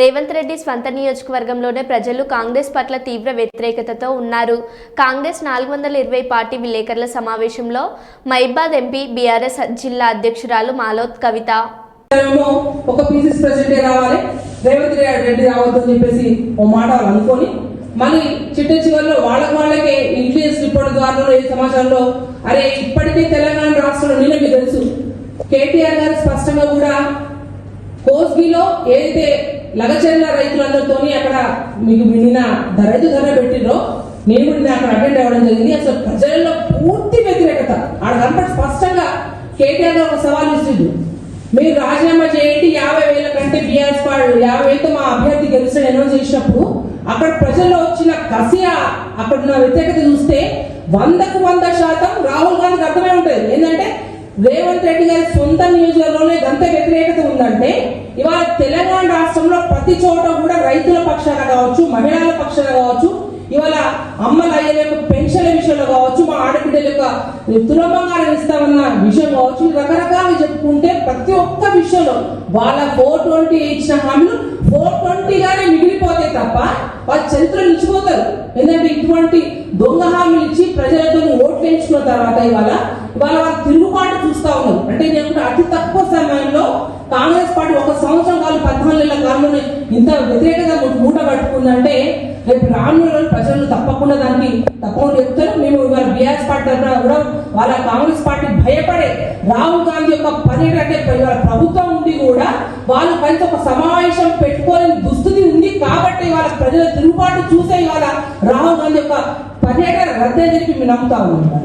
రేవంత్ రెడ్డి స్వంత నియోజకవర్గంలోనే ప్రజలు కాంగ్రెస్ పట్ల తీవ్ర వ్యతిరేకతతో ఉన్నారు. కాంగ్రెస్ నాలుగు వందల ఇరవై పార్టీ విలేకరుల సమావేశంలో మైబాద్ ఎంపీ బీఆర్ఎస్ జిల్లా అధ్యక్షురాలు మాలోత్ కవిత. ఒక పీసీసీ ప్రెసిడెంట్ రావాలి రేవంత్ రెడ్డి రావద్దు చెప్పేసి ఓ మాట అనుకొని మళ్ళీ చిట్ట చివరిలో వాళ్ళకి వాళ్ళకే ఇన్ఫ్లుయెన్స్ రిపోర్ట్ ద్వారా ఏ సమాజంలో అరే ఇప్పటికే తెలంగాణ రాష్ట్రంలో నిన్న మీకు తెలుసు కేటీఆర్ గారు స్పష్టంగా కూడా కోస్గిలో ఏదైతే లగచర్ల రైతులందరితోని అక్కడ మీకు నిన్న ధ- రైతు ధర పెట్టినో నేను కూడా నిన్న అక్కడ అటెండ్ అవ్వడం జరిగింది. అసలు ప్రజల్లో పూర్తి వ్యతిరేకత. ఆడ కనపడి స్పష్టంగా కేటీఆర్ గారు ఒక సవాల్ ఇచ్చిండు. మీరు రాజీనామా చేయండి యాభై వేల కంటే బీఆర్ఎస్ పార్టీ యాభై వేలతో మా అభ్యర్థి గెలుస్తాడు అనౌన్స్ చేసినప్పుడు అక్కడ ప్రజల్లో వచ్చిన కసియా అక్కడ ఉన్న వ్యతిరేకత చూస్తే వందకు వంద శాతం రాహుల్ గాంధీకి అర్థమై ఉంటుంది. ఏంటంటే రేవంత్ రెడ్డి గారి సొంత నియోజకవర్గంలోనే గంత వ్యతిరేకత ఉందంటే ఇవాళ తెలంగాణ రాష్ట్ర ప్రతి చోట కూడా రైతుల పక్షాన కావచ్చు మహిళల పక్షాన కావచ్చు ఇవాళ అమ్మల అయ్యల యొక్క పెన్షన్ల విషయంలో కావచ్చు మా ఆడబిడ్డల యొక్క తులబంగారం ఇస్తామన్న విషయం కావచ్చు రకరకాలు చెప్పుకుంటే ప్రతి ఒక్క విషయంలో వాళ్ళ ఫోర్ ట్వంటీ ఇచ్చిన హామీలు ఫోర్ ట్వంటీగానే మిగిలిపోతాయి తప్ప వాళ్ళ చరిత్ర నిలిచిపోతారు. ఎందుకంటే ఇటువంటి దొంగ హామీలు ఇచ్చి ప్రజలతో ఓట్లు వేయించుకున్న తర్వాత ఇవాళ ఇవాళ వాళ్ళ తిరుగుబాటు చూస్తా ఉన్నారు. అంటే నేను అతి తక్కువ కాంగ్రెస్ పార్టీ ఒక సంవత్సరం కాదు పద్నాలుగు నెలల కాలంలోనే ఇంత వ్యతిరేకత మూట పట్టుకుందంటే రేపు రానున్న ప్రజలు తప్పకుండా దానికి తప్పకుండా చెప్తారు మేము ఇవాళ బీఆర్ఎస్ పార్టీ తరఫున కూడా వాళ్ళ కాంగ్రెస్ పార్టీ భయపడే రాహుల్ గాంధీ యొక్క పర్యటన ఇవాళ ప్రభుత్వం ఉంది కూడా వాళ్ళు కలిసి ఒక సమావేశం పెట్టుకోలేని దుస్థితి ఉంది కాబట్టి వాళ్ళ ప్రజల తిరుగుబాటు చూసే ఇవాళ రాహుల్ గాంధీ యొక్క పర్యటన రద్దే జరిపి మేము నమ్ముతా ఉన్నాం.